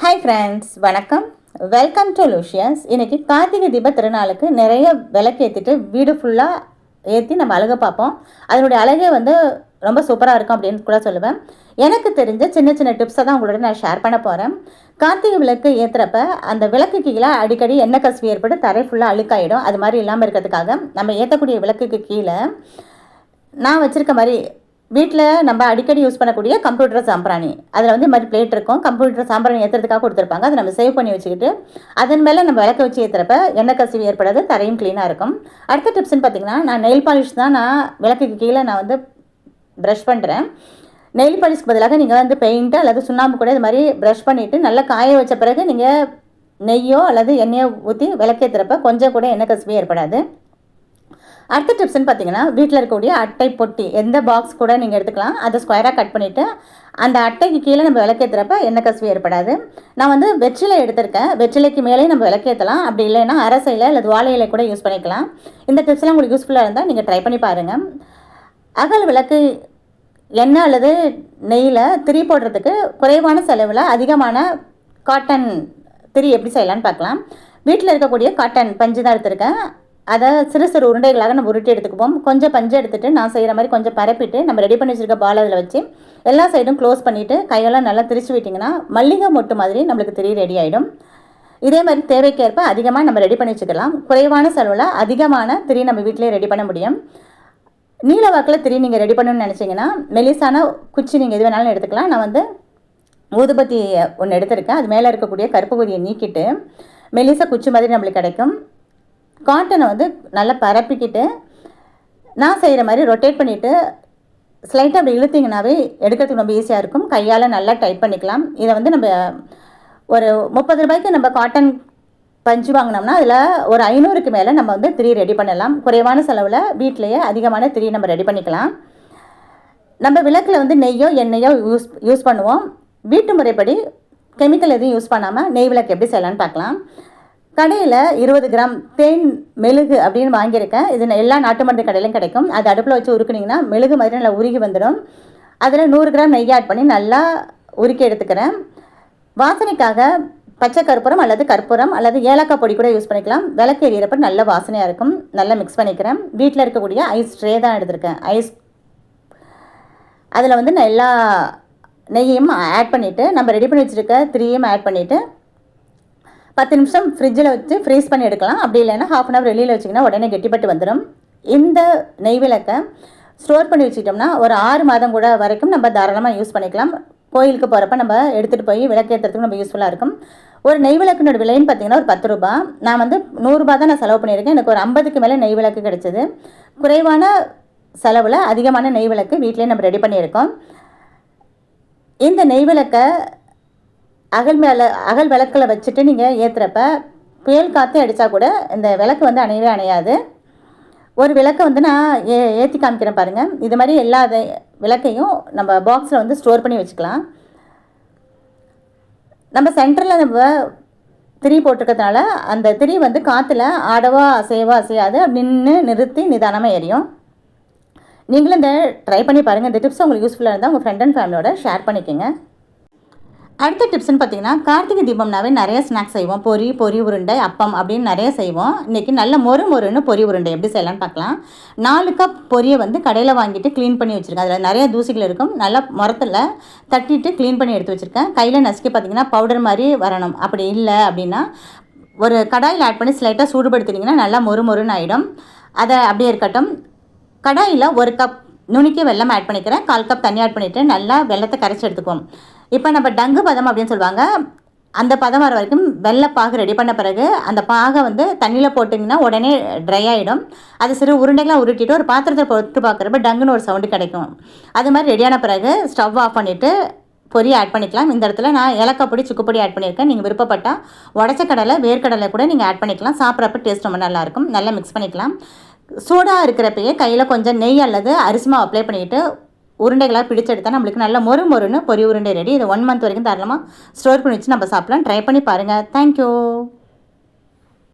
Hi friends வணக்கம். Welcome to Luscious இன்றைக்கி கார்த்திகை தீப திருநாளுக்கு நிறைய விளக்கு ஏற்றிட்டு வீடு ஃபுல்லாக ஏற்றி நம்ம அழகை பார்ப்போம். அதனுடைய அழகே வந்து ரொம்ப சூப்பராக இருக்கும் அப்படின்னு கூட சொல்லுவேன். எனக்கு தெரிஞ்ச சின்ன சின்ன டிப்ஸை தான் உங்களோட நான் ஷேர் பண்ண போகிறேன் கார்த்திகை விளக்கு ஏற்றுறப்ப அந்த விளக்கு கீழே அடிக்கடி எண்ணெய் கசிவு ஏற்பட்டு தரை ஃபுல்லாக அழுக்காயிடும். அது மாதிரி இல்லாமல் இருக்கிறதுக்காக நம்ம ஏற்றக்கூடிய விளக்குக்கு கீழே நான் வச்சுருக்க மாதிரி வீட்டில் நம்ம அடிக்கடி யூஸ் பண்ணக்கூடிய கம்ப்யூட்டர் சாம்பிராணி. அதில் வந்து மாதிரி பிளேட் இருக்கும். கம்ப்யூட்டர் சாம்பிராணி ஏற்றுறதுக்காக கொடுத்துருப்பாங்க. அதை நம்ம சேவ் பண்ணி வச்சுக்கிட்டு அதன் மேலே நம்ம விளக்க வச்சு ஏற்றுறப்ப எண்ணெய் கசிவு ஏற்படாது தரையும் க்ளீனாக இருக்கும். அடுத்த டிப்ஸ்னு பார்த்தீங்கன்னா நான் நெயில் பாலிஷ் தான் நான் விளக்குக்கு கீழே நான் வந்து ப்ரஷ் பண்ணுறேன் நெயில் பாலிஷ்க்கு பதிலாக நீங்கள் வந்து பெயிண்ட்டு அல்லது சுண்ணாம்பு கூட இது மாதிரி ப்ரஷ் பண்ணிவிட்டு நல்லா காய வச்ச பிறகு நீங்கள் நெய்யோ அல்லது எண்ணெயோ ஊற்றி விளக்கேற்றுறப்ப கொஞ்சம் கூட எண்ணெய் கசிவு ஏற்படாது. அடுத்த டிப்ஸ்னு பார்த்தீங்கன்னா வீட்டில் இருக்கக்கூடிய அட்டை பொட்டி. எந்த பாக்ஸ் கூட நீங்கள் எடுத்துக்கலாம். அதை ஸ்கொயராக கட் பண்ணிவிட்டு அந்த அட்டைக்கு கீழே நம்ம விளக்கேற்றுறப்ப எண்ணெய் கசிவு ஏற்படாது. நான் வந்து வெற்றிலை எடுத்திருக்கேன். வெற்றிலைக்கு மேலே நம்ம விளக்கேற்றலாம் அப்படி இல்லைன்னா அரசையில் அல்லது துவாலையில கூட யூஸ் பண்ணிக்கலாம். இந்த டிப்ஸ்லாம் உங்களுக்கு யூஸ்ஃபுல்லாக இருந்தால் நீங்கள் ட்ரை பண்ணி பாருங்கள் அகல் விளக்கு எண்ணெய் அல்லது நெய்யில் திரி போடுறதுக்கு குறைவான செலவில் அதிகமான காட்டன் திரி எப்படி செய்யலான்னு பார்க்கலாம் வீட்டில் இருக்கக்கூடிய காட்டன் பஞ்சு தான் எடுத்திருக்கேன். அதை சிறு சிறு உருண்டைகளாக நம்ம உருட்டி எடுத்துக்குவோம். கொஞ்சம் பஞ்சு எடுத்துகிட்டு நான் செய்கிற மாதிரி கொஞ்சம் பரப்பிட்டு நம்ம ரெடி பண்ணி வச்சுருக்க பால் அதில் வச்சு எல்லா சைடும் க்ளோஸ் பண்ணிவிட்டு கையெல்லாம் நல்லா திரிச்சு விட்டிங்கன்னா மல்லிகை மொட்டு மாதிரி நம்மளுக்கு திரி ரெடி ஆகிடும் இதே மாதிரி தேவைக்கேற்ப அதிகமாக நம்ம ரெடி பண்ணி வச்சுக்கலாம். குறைவான செலவில் அதிகமான திரி நம்ம வீட்டிலே ரெடி பண்ண முடியும். நீல வாக்கில் திரி நீங்கள் ரெடி பண்ணணும்னு நினச்சிங்கன்னா மெலிசான குச்சி நீங்கள் எது வேணாலும் எடுத்துக்கலாம். நான் வந்து ஊதுபத்தி ஒன்று எடுத்திருக்கேன். அது மேலே இருக்கக்கூடிய கருப்பு பகுதியை நீக்கிட்டு மெலிசா குச்சி மாதிரி நம்மளுக்கு கிடைக்கும். காட்டனை வந்து நல்லா பரப்பிக்கிட்டு நான் செய்கிற மாதிரி ரொட்டேட் பண்ணிவிட்டு ஸ்லைட்டாக அப்படி இழுத்திங்கனாவே எடுக்கிறதுக்கு ரொம்ப ஈஸியாக இருக்கும். கையால் நல்லா டைட் பண்ணிக்கலாம். இதை வந்து நம்ம ஒரு முப்பது ரூபாய்க்கு நம்ம காட்டன் பஞ்சு வாங்கினோம்னா அதில் ஒரு ஐநூறுக்கு மேலே நம்ம வந்து திரி ரெடி பண்ணலாம். குறைவான செலவில் வீட்டிலையே அதிகமான திரி நம்ம ரெடி பண்ணிக்கலாம். நம்ம விளக்கில் வந்து நெய்யோ எண்ணெயோ யூஸ் யூஸ் பண்ணுவோம். வீட்டு முறைப்படி கெமிக்கல் எதுவும் யூஸ் பண்ணாமல் நெய் விளக்கு எப்படி செய்யலான்னு பார்க்கலாம். கடையில் இருபது கிராம் தேன் மெழுகு அப்படின்னு வாங்கியிருக்கேன். இது எல்லா நாட்டு மருந்து கடையிலும் கிடைக்கும். அது அடுப்பில் வச்சு உருக்குனிங்கன்னா மெழுகு மாதிரி நல்லா உருகி வந்துடும். அதில் நூறு கிராம் நெய் ஆட் பண்ணி நல்லா உருக்கி எடுத்துக்கிறேன். வாசனைக்காக பச்சை கற்பூரம் அல்லது கற்பூரம் அல்லது ஏலக்காய் பொடி கூட யூஸ் பண்ணிக்கலாம். விளக்கு எரியறப்ப நல்ல வாசனையாக இருக்கும். நல்லா மிக்ஸ் பண்ணிக்கிறேன். வீட்டில் இருக்கக்கூடிய ஐஸ் ட்ரே தான் எடுத்திருக்கேன். ஐஸ் அதில் வந்து நான் எல்லா நெய்யையும் ஆட் பண்ணிவிட்டு நம்ம ரெடி பண்ணி வச்சுருக்க த்ரீயும் ஆட் பண்ணிவிட்டு பத்து நிமிஷம் ஃப்ரிட்ஜில் வச்சு ஃப்ரீஸ் பண்ணி எடுக்கலாம். அப்படி இல்லைன்னா ஹாஃப் அன் ஹவர் வெளியில் வச்சிங்கன்னா உடனே கெட்டிப்பட்டு வந்துடும் இந்த நெய் விளக்கை ஸ்டோர் பண்ணி வச்சுக்கிட்டோம்னா ஒரு ஆறு மாதம் கூட வரைக்கும் நம்ம தாராளமாக யூஸ் பண்ணிக்கலாம். கோயிலுக்கு போகிறப்ப நம்ம எடுத்துகிட்டு போய் விளக்கேற்றுறதுக்கு நம்ம யூஸ்ஃபுல்லாக இருக்கும். ஒரு நெய் விளக்குனோட விலைன்னு பார்த்தீங்கன்னா ஒரு பத்து ரூபா நான் வந்து நூறுரூபா தான் நான் செலவு பண்ணியிருக்கேன். எனக்கு ஒரு ஐம்பதுக்கு மேலே நெய் விளக்கு கிடச்சிது. குறைவான செலவில் அதிகமான நெய் விளக்கு வீட்டிலே நம்ம ரெடி பண்ணியிருக்கோம். இந்த நெய் விளக்கை அகல் மேலே அகல் விளக்கில் வச்சுட்டு நீங்கள் ஏற்றுறப்ப புயல் காற்று அடித்தா கூட இந்த விளக்கு வந்து அணையவே அணையாது. ஒரு விளக்கை வந்து நான் ஏ ஏற்றி காமிக்கிறேன் பாருங்கள் இது மாதிரி எல்லா விளக்கையும் நம்ம பாக்ஸில் வந்து ஸ்டோர் பண்ணி வச்சுக்கலாம். நம்ம சென்டரில் நம்ம திரி போட்டிருக்கிறதுனால அந்த திரி வந்து காற்றுல ஆடவா அசைவா அசையாது நின்று நிறுத்தி நிதானமாக எரியும். நீங்களும் இந்த ட்ரை பண்ணி பாருங்கள் இந்த டிப்ஸ் உங்களுக்கு யூஸ்ஃபுல்லாக இருந்தால் உங்கள் ஃப்ரெண்ட் அண்ட் ஃபேமிலியோட ஷேர் பண்ணிக்கோங்க. அடுத்த டிப்ஸ்னு பார்த்தீங்கன்னா கார்த்திகை தீபம்னாவே நிறைய ஸ்நாக்ஸ் செய்வோம். பொரி பொரி உருண்டை அப்பம் அப்படின்னு நிறைய செய்வோம். இன்றைக்கி நல்ல மொறு மொறுன்னு பொரி உருண்டை எப்படி செய்யலாம்னு பார்க்கலாம் நாலு கப் பொரியை வந்து கடையில் வாங்கிட்டு க்ளீன் பண்ணி வச்சுருக்கேன். அதில் நிறைய தூசிகள் இருக்கும். நல்லா முரத்தில் தட்டிட்டு க்ளீன் பண்ணி எடுத்து வச்சுருக்கேன். கையில் நசுக்கி பார்த்தீங்கன்னா பவுடர் மாதிரி வரணும். அப்படி இல்லை அப்படின்னா ஒரு கடாயில் ஆட் பண்ணி ஸ்லைட்டாக சூடுபடுத்தினீங்கன்னா நல்லா மொறு மொறுன்னு ஆகிடும் அதை அப்படியே இருக்கட்டும். கடாயில் ஒரு கப் நுணுக்கி வெள்ளம் ஆட் பண்ணிக்கிறேன். கால் கப் தண்ணி ஆட் பண்ணிவிட்டு நல்லா வெள்ளத்தை கரைச்சி எடுத்துக்குவோம். இப்போ நம்ம டங்கு பதம் அப்படின்னு சொல்லுவாங்க. அந்த பதம் வர வரைக்கும் வெள்ளை பாகு ரெடி பண்ண பிறகு அந்த பாகை வந்து தண்ணியில் போட்டிங்கன்னா உடனே ட்ரை ஆகிடும் அது சிறு உருண்டைகளாக உருட்டிட்டு ஒரு பாத்திரத்தில் போட்டு பார்க்குறப்ப டங்குன்னு ஒரு சவுண்டு கிடைக்கும். அது மாதிரி ரெடியான பிறகு ஸ்டவ் ஆஃப் பண்ணிவிட்டு பொரி ஆட் பண்ணிக்கலாம். இந்த இடத்துல நான் ஏலக்காய் பொடி சுக்குப்பொடி ஆட் பண்ணியிருக்கேன். நீங்கள் விருப்பப்பட்டால் உடச்ச கடலை வேர்க்கடலை கூட நீங்கள் ஆட் பண்ணிக்கலாம். சாப்பிட்றப்ப டேஸ்ட் ரொம்ப நல்லாயிருக்கும் நல்லா மிக்ஸ் பண்ணிக்கலாம். சூடாக இருக்கிறப்பயே கையில் கொஞ்சம் நெய் அல்லது அரிசிமா அப்ளை பண்ணிவிட்டு உருண்டைகளாக பிடிச்செடுத்தால் நம்மளுக்கு நல்ல மொறு மொறுன்னு பொரி உருண்டை ரெடி இது ஒன் மந்த் வரைக்கும் தாராளமாக ஸ்டோர் பண்ணி வச்சு நம்ம சாப்பிட்லாம். ட்ரை பண்ணி பாருங்கள் தேங்க்யூ